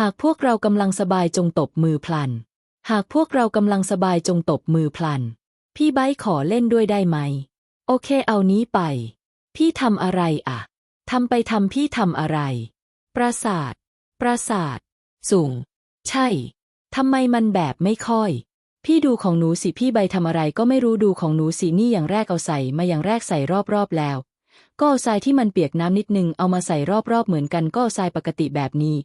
หากพวกเรากำลังสบายจงตบมือพลัน หากพวกเรากำลังสบายจงตบมือพลัน พี่ไบขอเล่นด้วยได้ไหม โอเคเอานี้ไป พี่ทำอะไรอะทำไปทำพี่ทำอะไร ปราสาท ปราสาท สูง ใช่ ทำไมมันแบบไม่ค่อย พี่ดูของหนูสิพี่ใบทำอะไรก็ไม่รู้ดูของหนูสินี่อย่างแรกเอาใส่มาอย่างแรกใส่รอบๆแล้ว ก็เอาทรายที่มันเปียกน้ำนิดนึงเอามาใส่รอบๆเหมือนกันก็เอาทรายปกติแบบนี้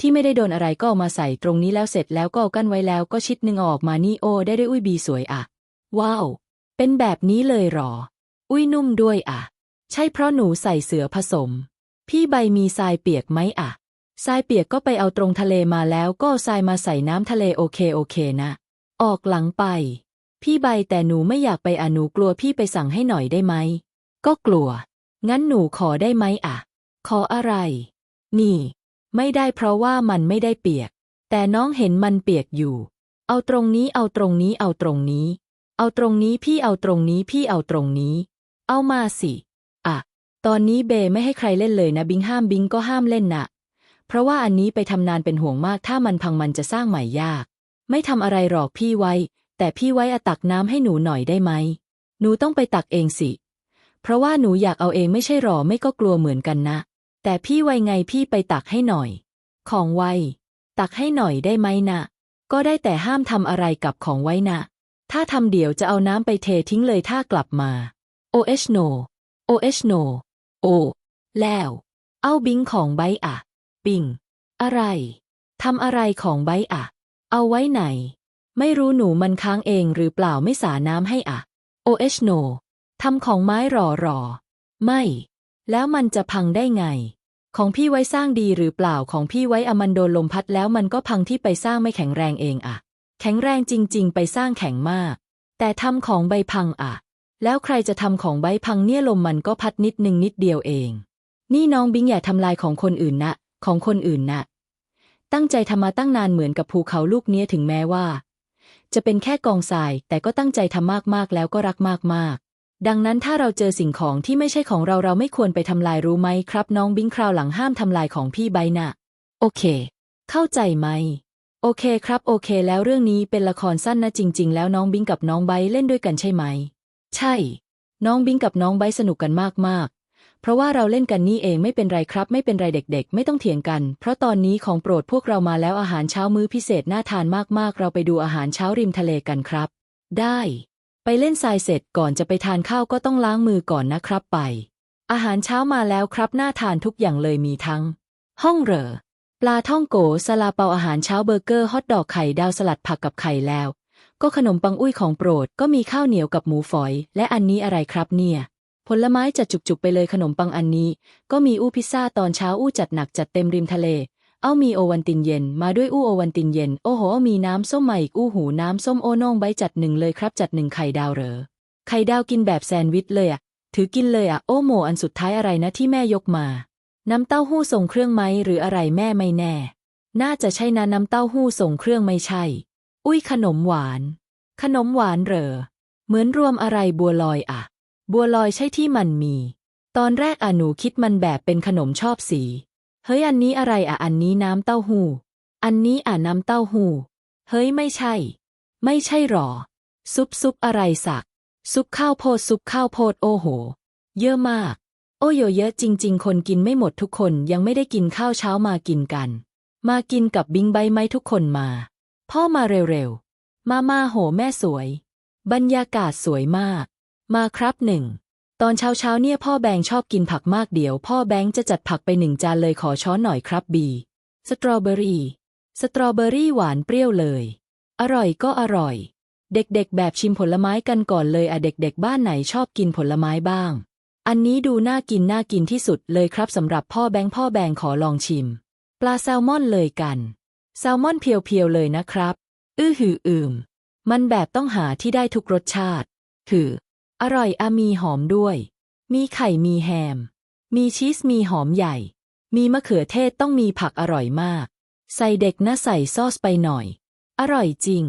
ที่ไม่ได้โดนอะไรก็เอามาใส่ตรงนี้แล้วเสร็จแล้วก็กั้นไว้แล้วก็ชิดหนึ่งออกมานี่โอได้ด้วยอุ้ยบีสวยอะ ว้าว เป็นแบบนี้เลยหรอ อุ้ยนุ่มด้วยอะ ใช่เพราะหนูใส่เสือผสม พี่ใบมีทรายเปียกไหมอะทรายเปียกก็ไปเอาตรงทะเลมาแล้วก็ทรายมาใส่น้ำทะเลโอเคโอเคนะ ออกหลังไป พี่ใบแต่หนูไม่อยากไปอะหนูกลัวพี่ไปสั่งให้หน่อยได้ไหม ก็กลัว งั้นหนูขอได้ไหมอะ ขออะไร นี่ ไม่ได้เพราะว่ามันไม่ได้เปียก แต่น้องเห็นมันเปียกอยู่ เอาตรงนี้เอาตรงนี้เอาตรงนี้ เอาตรงนี้พี่เอาตรงนี้พี่เอาตรงนี้ เอามาสิอะตอนนี้เบไม่ให้ใครเล่นเลยนะบิงห้ามบิงก็ห้ามเล่นนะเพราะว่าอันนี้ไปทำนานเป็นห่วงมากถ้ามันพังมันจะสร้างใหม่ยาก ไม่ทำอะไรหรอกพี่ไว้ แต่พี่ไว้อตักน้ำให้หนูหน่อยได้ไหมหนูต้องไปตักเองสิ เพราะว่าหนูอยากเอาเองไม่ใช่หรอไม่ก็กลัวเหมือนกันนะ แต่พี่ไวไงพี่ไปตักให้หน่อย ของไว ตักให้หน่อยได้ไหมนะ ก็ได้แต่ห้ามทำอะไรกับของไว้นะ ถ้าทำเดี๋ยวจะเอาน้ำไปเททิ้งเลยถ้ากลับมา OH no OH no โอ แล้ว เอาบิงของไบอะ บิง อะไร ทำอะไรของไบอะ เอาไว้ไหน ไม่รู้หนูมันค้างเองหรือเปล่าไม่สาน้ำให้อะ OH no ทำของไม้รอรอ ไม่ แล้วมันจะพังได้ไง ของพี่ไว้สร้างดีหรือเปล่าของพี่ไว้อะมันโดนลมพัดแล้วมันก็พังที่ไปสร้างไม่แข็งแรงเองอะแข็งแรงจริง ๆ ไปสร้างแข็งมาก แต่ทำของใบพังอะแล้วใครจะทำของใบพังเนี่ยลมมันก็พัดนิดนึงนิดเดียวเอง นี่น้องบิงอย่าทำลายของคนอื่นนะของคนอื่นนะตั้งใจทำมาตั้งนานเหมือนกับภูเขาลูกเนี้ยถึงแม้ว่า จะเป็นแค่กองทรายแต่ก็ตั้งใจทำมากๆแล้วก็รักมากๆ ดังนั้นถ้าเราเจอสิ่งของที่ไม่ใช่ของเราเราไม่ควรไปทำลายรู้ไหมครับ น้องบิงคราวหลังห้ามทำลายของพี่ใบนะโอเค เข้าใจไหม โอเคครับ โอเค แล้วเรื่องนี้เป็นละครสั้นนะจริง ๆ แล้วน้องบิงกับน้องไบร์ทเล่นด้วยกันใช่ไหม ใช่ น้องบิงกับน้องไบร์ทสนุกกันมากๆ เพราะว่าเราเล่นกันนี่เองไม่เป็นไรครับ ไม่เป็นไรเด็ก ๆ ไม่ต้องเถียงกัน เพราะตอนนี้ของโปรดพวกเรามาแล้วอาหารเช้ามื้อพิเศษน่าทานมากๆ เราไปดูอาหารเช้าริมทะเลกันครับ ได้ ไปเล่นทรายเสร็จก่อนจะไปทานข้าวก็ต้องล้างมือก่อนนะครับไป อาหารเช้ามาแล้วครับน่าทานทุกอย่างเลยมีทั้ง ห้องเหรอ ปลาท่องโกซาลาเปาอาหารเช้าเบอร์เกอร์ฮอทดอกไข่ดาวสลัดผักกับไข่แล้ว ก็ขนมปังอุ้ยของโปรดก็มีข้าวเหนียวกับหมูฝอย และอันนี้อะไรครับเนี่ยผลไม้จัดจุกๆไปเลยขนมปังอันนี้ ก็มีอู้พิซซ่าตอนเช้าอู้จัดหนักจัดเต็มริมทะเล เอามีโอวันตินเย็น มาด้วยอู้โอวันตินเย็น โอ้โห มีน้ำส้มใหม่อีกอู้หูน้ำส้มโอน่งใบจัดหนึ่งเลยครับ จัดหนึ่งไข่ดาวเหรอ ไข่ดาวกินแบบแซนด์วิชเลยอะถือกินเลยอะโอ้โมอันสุดท้ายอะไรนะที่แม่ยกมา น้ำเต้าหู้ส่งเครื่องไหมหรืออะไรแม่ไม่แน่ น่าจะใช่นะน้ำเต้าหู้ส่งเครื่องไม่ใช่ อุ้ยขนมหวาน ขนมหวานเหรอ เหมือนรวมอะไรบัวลอยอะบัวลอยใช่ที่มันมี ตอนแรกอะหนูคิดมันแบบเป็นขนมชอบสี เฮ้ยอันนี้อะไรอะอันนี้น้ำเต้าหู้ อันนี้อะน้ำเต้าหู้ เฮ้ยไม่ใช่ ไม่ใช่หรอ ซุปซุปอะไรสัก ซุปข้าวโพดซุปข้าวโพดโอ้โห เยอะมาก โอ้โยเยอะจริง ๆ คนกินไม่หมดทุกคนยังไม่ได้กินข้าวเช้ามากินกัน มากินกับบิงใบไหมทุกคนมา พ่อมาเร็วๆ มามาโหแม่สวย บรรยากาศสวยมาก มาครับหนึ่ง ตอนเช้าเช้าเนี่ยพ่อแบงชอบกินผักมากเดี๋ยว พ่อแบงจะจัดผักไปหนึ่งจานเลยขอช้อนหน่อยครับบี สตรอเบอรี่ สตรอเบอรี่หวานเปรี้ยวเลย อร่อยก็อร่อย เด็กๆ แบบชิมผลไม้กันก่อนเลยอะเด็กๆ บ้านไหนชอบกินผลไม้บ้าง อันนี้ดูน่ากินน่ากินที่สุดเลยครับสำหรับพ่อแบงพ่อแบงขอลองชิม ปลาแซลมอนเลยกันแซลมอนเพียวๆเลยนะครับ อื้อหืออืมมันแบบต้องหาที่ได้ทุกรสชาติคือ อร่อยอะมีหอมด้วย มีไข่มีแฮม มีชีสมีหอมใหญ่ มีมะเขือเทศต้องมีผักอร่อยมาก ใส่เด็กนะใส่ซอสไปหน่อย อร่อยจริง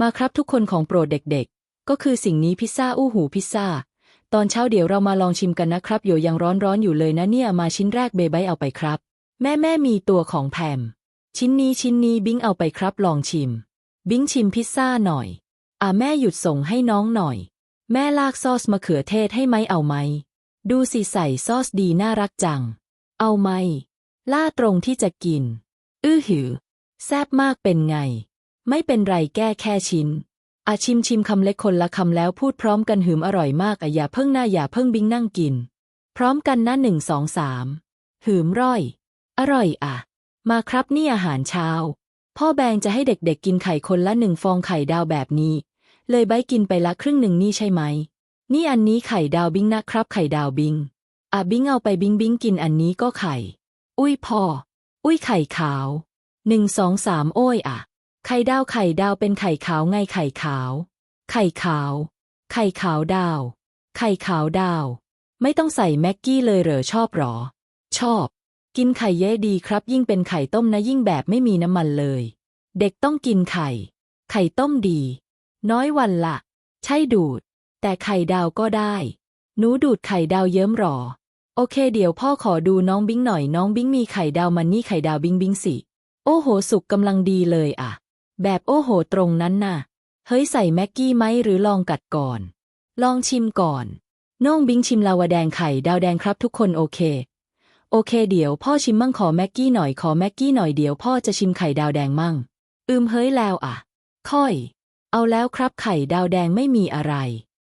มาครับทุกคนของโปรดเด็กๆ ก็คือสิ่งนี้พิซซ่าอู้หูพิซซ่า ตอนเช้าเดี๋ยวเรามาลองชิมกันนะครับโยยังร้อนๆอยู่เลยนะเนี่ยมาชิ้นแรกเบย์ไบเอาไปครับ แม่แม่มีตัวของแพม ชิ้นนี้ชิ้นนี้บิงเอาไปครับลองชิม บิงชิมพิซซ่าหน่อยอ่าแม่หยุดส่งให้น้องหน่อย แม่ลากซอสมะเขือเทศให้ไหมเอาไหม ดูสิใส่ซอสดีน่ารักจัง เอาไหม ล่าตรงที่จะกิน อื้อหือ แซบมากเป็นไง ไม่เป็นไรแก้แค่ชิ้นอาชิมชิมคำเล็กคนละคำแล้วพูดพร้อมกันหืมอร่อยมากอะอย่าเพิ่งหน้าอย่าเพิ่งบิงนั่งกิน พร้อมกันนะหนึ่งสองสามหืมร่อย อร่อยอะ มาครับนี่อาหารเช้า พ่อแบงจะให้เด็กๆกินไข่คนละหนึ่งฟองไข่ดาวแบบนี้ เลยใบกินไปละครึ่งหนึ่งนี่ใช่ไหม นี่อันนี้ไข่ดาวบิงนะครับ ไข่ดาวบิงอะบิงเอาไปบิงบิงกินอันนี้ก็ไข่ อุ้ยพ่อ อุ้ยไข่ขาวหนึ่งสองสามโอ้ยอะ ไข่ดาวไข่ดาวเป็นไข่ขาวไงไข่ขาว ไข่ขาว ไข่ขาวดาว ไข่ขาวดาว ไม่ต้องใส่แม็กกี้เลยเหรอชอบหรอ ชอบ กินไข่เย้ดีครับ ยิ่งเป็นไข่ต้มนะยิ่งแบบไม่มีน้ำมันเลย เด็กต้องกินไข่ ไข่ต้มดี น้อยวันละ ใช่ดูด แต่ไข่ดาวก็ได้ หนูดูดไข่ดาวเยิ้มหรอ โอเคเดี๋ยวพ่อขอดูน้องบิ้งหน่อยน้องบิ้งมีไข่ดาวมันนี่ไข่ดาวบิ้งบิ้งสิ โอ้โหสุกกำลังดีเลยอะ แบบโอ้โหตรงนั้นน่ะ เฮ้ยใส่แม็กกี้ไหมหรือลองกัดก่อน ลองชิมก่อน น้องบิ้งชิมลาวาแดงไข่ดาวแดงครับทุกคนโอเค โอเคเดี๋ยวพ่อชิมมั่งขอแม็กกี้หน่อยขอแม็กกี้หน่อยเดี๋ยวพ่อจะชิมไข่ดาวแดงมั่ง อืมเฮ้ยแล้วอะค่อย เอาแล้วครับไข่ดาวแดงไม่มีอะไร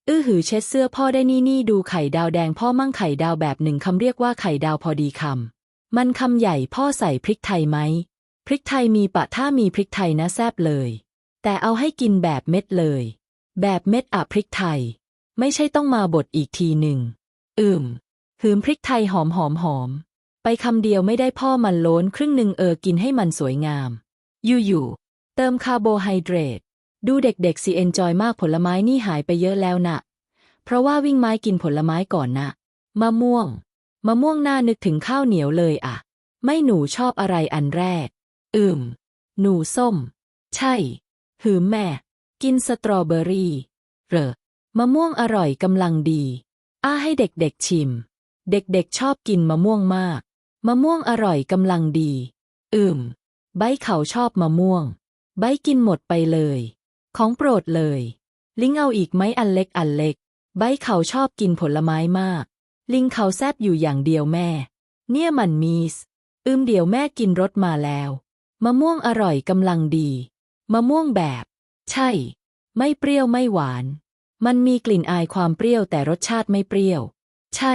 อื้อหือเช็ดเสื้อพ่อได้นี่นี่ดูไข่ดาวแดงพ่อมั่งไข่ดาวแบบหนึ่งคำเรียกว่าไข่ดาวพอดีคำ มันคำใหญ่พ่อใส่พริกไทยไหม พริกไทยมีปะถ้ามีพริกไทยนะแซบเลย แต่เอาให้กินแบบเม็ดเลย แบบเม็ดอะพริกไทย ไม่ใช่ต้องมาบดอีกทีหนึ่ง อืมหืมพริกไทยหอมหอมหอม ไปคำเดียวไม่ได้พ่อมันโล้นครึ่งหนึ่งเออกินให้มันสวยงาม อยู่ๆเติมคาร์โบไฮเดรต ดูเด็กๆสิเอนจอยมากผลไม้นี่หายไปเยอะแล้วนะเพราะว่าวิ่งไม้กินผลไม้ก่อนนะมะม่วง มะม่วงน่านึกถึงข้าวเหนียวเลยอะไม่หนูชอบอะไรอันแรก อืม หนูส้ม ใช่ หืมแม่ กินสตรอเบอรี่เหรอมะม่วงอร่อยกำลังดี อ้าให้เด็กๆชิม เด็กๆชอบกินมะม่วงมาก มะม่วงอร่อยกำลังดี อืม ใบเขาชอบมะม่วง ใบกินหมดไปเลย ของโปรดเลย ลิงเอาอีกไหมอันเล็กอันเล็ก ใบเขาชอบกินผลไม้มาก ลิงเขาแซบอยู่อย่างเดียวแม่ เนี่ยมันมีส อืมเดี๋ยวแม่กินรสมาแล้ว มะม่วงอร่อยกำลังดี มะม่วงแบบ ใช่ ไม่เปรี้ยวไม่หวาน มันมีกลิ่นอายความเปรี้ยวแต่รสชาติไม่เปรี้ยว ใช่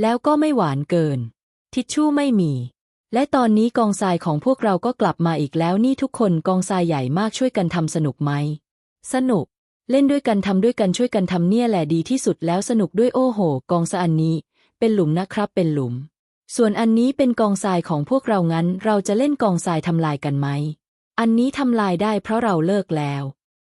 แล้วก็ไม่หวานเกิน ทิชชู่ไม่มี และตอนนี้กองทรายของพวกเราก็กลับมาอีกแล้วนี่ทุกคนกองทรายใหญ่มากช่วยกันทำสนุกไหม สนุก เล่นด้วยกันทำด้วยกันช่วยกันทำเนี่ยแหละดีที่สุดแล้วสนุกด้วยโอ้โห กองทรายอันนี้ เป็นหลุมนะครับเป็นหลุม ส่วนอันนี้เป็นกองทรายของพวกเรางั้น เราจะเล่นกองทรายทำลายกันไหม อันนี้ทำลายได้เพราะเราเลิกแล้ว